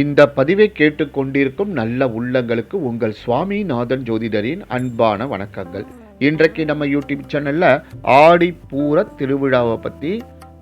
இந்த பதிவை கேட்டுக்கொண்டிருக்கும் நல்ல உள்ளங்களுக்கு உங்கள் சுவாமிநாதன் ஜோதிடரின் அன்பான வணக்கங்கள். இன்றைக்கு நம்ம யூடியூப் சேனல்ல ஆடி பூர திருவிழாவை பற்றி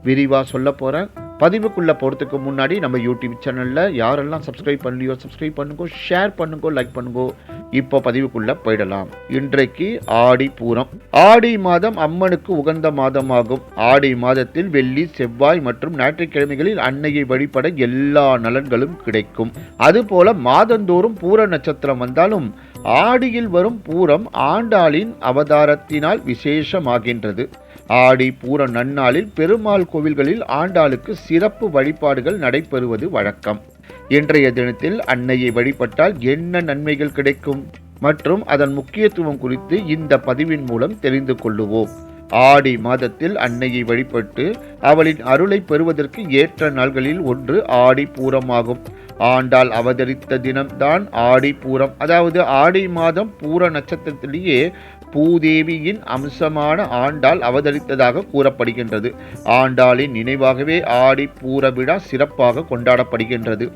விரிவாக சொல்ல போகிறேன் பதிவுக்குள்ளே போகிறதுக்கு முன்னாடி நம்ம யூடியூப் சேனலில் யாரெல்லாம் சப்ஸ்கிரைப் பண்ணலையோ சப்ஸ்கிரைப் பண்ணுங்க ஷேர் பண்ணுங்கோ லைக் பண்ணுங்க இப்போ பதிவுக்குள்ளே போயிடலாம். இன்றைக்கு ஆடி பூரம். ஆடி மாதம் அம்மனுக்கு உகந்த மாதமாகும். ஆடி மாதத்தில் வெள்ளி செவ்வாய் மற்றும் ஞாயிற்றுக்கிழமைகளில் அன்னையை வழிபட எல்லா நலன்களும் கிடைக்கும். அதுபோல மாதந்தோறும் பூர நட்சத்திரம் வந்தாலும் ஆடியில் வரும் பூரம் ஆண்டாளின் அவதாரத்தினால் விசேஷமாகின்றது. ஆடி பூர நன்னாளில் பெருமாள் கோவில்களில் ஆண்டாளுக்கு சிறப்பு வழிபாடுகள் நடைபெறுவது வழக்கம். இன்றைய தினத்தில் அன்னையை வழிபட்டால் என்ன நன்மைகள் கிடைக்கும்? மற்றும் அதன் முக்கியத்துவம் குறித்து இந்த பதிவின் மூலம் தெரிந்து கொள்ளுவோம். ஆடி மாதத்தில் அன்னையை வழிபட்டு அவளின் அருளை பெறுவதற்கு ஏற்ற நாள்களில் ஒன்று ஆடி பூரமாகும். ஆண்டாள் அவதரித்த தினம்தான் ஆடி பூரம். அதாவது ஆடி மாதம் பூர நட்சத்திரத்திலேயே பூதேவியின் அம்சமான ஆண்டாள் அவதரித்ததாக கூறப்படுகின்றது. ஆண்டாளின் நினைவாகவே ஆடி பூர விழா சிறப்பாக கொண்டாடப்படுகின்றது.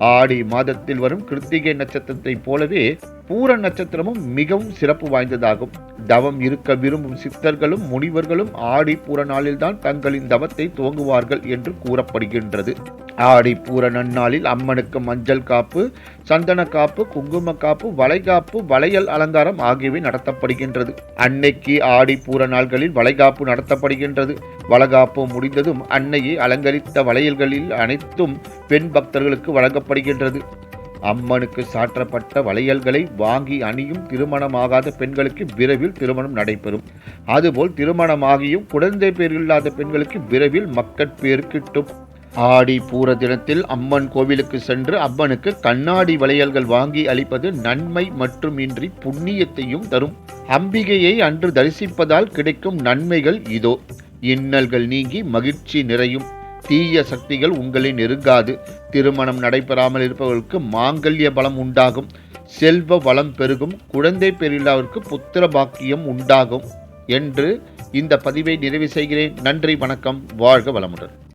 ஆடி மாதத்தில் வரும் கிருத்திகை நட்சத்திரத்தைப் போலவே பூர நட்சத்திரமும் மிகவும் சிறப்பு வாய்ந்ததாகும். தவம் இருக்க விரும்பும் சித்தர்களும் முனிவர்களும் ஆடி பூர நாளில்தான் தங்களின் தவத்தை துவங்குவார்கள் என்று கூறப்படுகின்றது. ஆடி பூர நன்னாளில் அம்மனுக்கு மஞ்சள் காப்பு சந்தன காப்பு குங்கும காப்பு வளைகாப்பு வளையல் அலங்காரம் ஆகியவை நடத்தப்படுகின்றது. அன்னைக்கு ஆடி பூர நாள்களில் வளைகாப்பு நடத்தப்படுகின்றது. வளகாப்பு முடிந்ததும் அன்னையை அலங்கரித்த வளையல்களில் அனைத்தும் பெண் பக்தர்களுக்கு வழங்கப்படுகின்றது. அம்மனுக்கு சாற்றப்பட்ட வளையல்களை வாங்கி அணியும் திருமணமாகாத பெண்களுக்கு விரைவில் திருமணம் நடைபெறும். அதுபோல் திருமணமாகியும் குழந்தை பேர் இல்லாத பெண்களுக்கு விரைவில் மக்கட்பேறு கிட்டும். ஆடி பூர தினத்தில் அம்மன் கோவிலுக்கு சென்று அம்மனுக்கு கண்ணாடி வளையல்கள் வாங்கி அளிப்பது நன்மை மற்றும் இன்றி புண்ணியத்தையும் தரும். அம்பிகையை அன்று தரிசிப்பதால் கிடைக்கும் நன்மைகள் இதோ. இன்னல்கள் நீங்கி மகிழ்ச்சி நிறையும். தீய சக்திகள் உங்களை நெருங்காது. திருமணம் நடைபெறாமல் இருப்பவர்களுக்கு மாங்கல்ய பலம் உண்டாகும். செல்வ வளம் பெருகும். குழந்தை பெரில்லாவிற்கு புத்திர பாக்கியம் உண்டாகும். என்று இந்த பதிவை நிறைவு செய்கிறேன். நன்றி வணக்கம். வாழ்க வளமுடன்.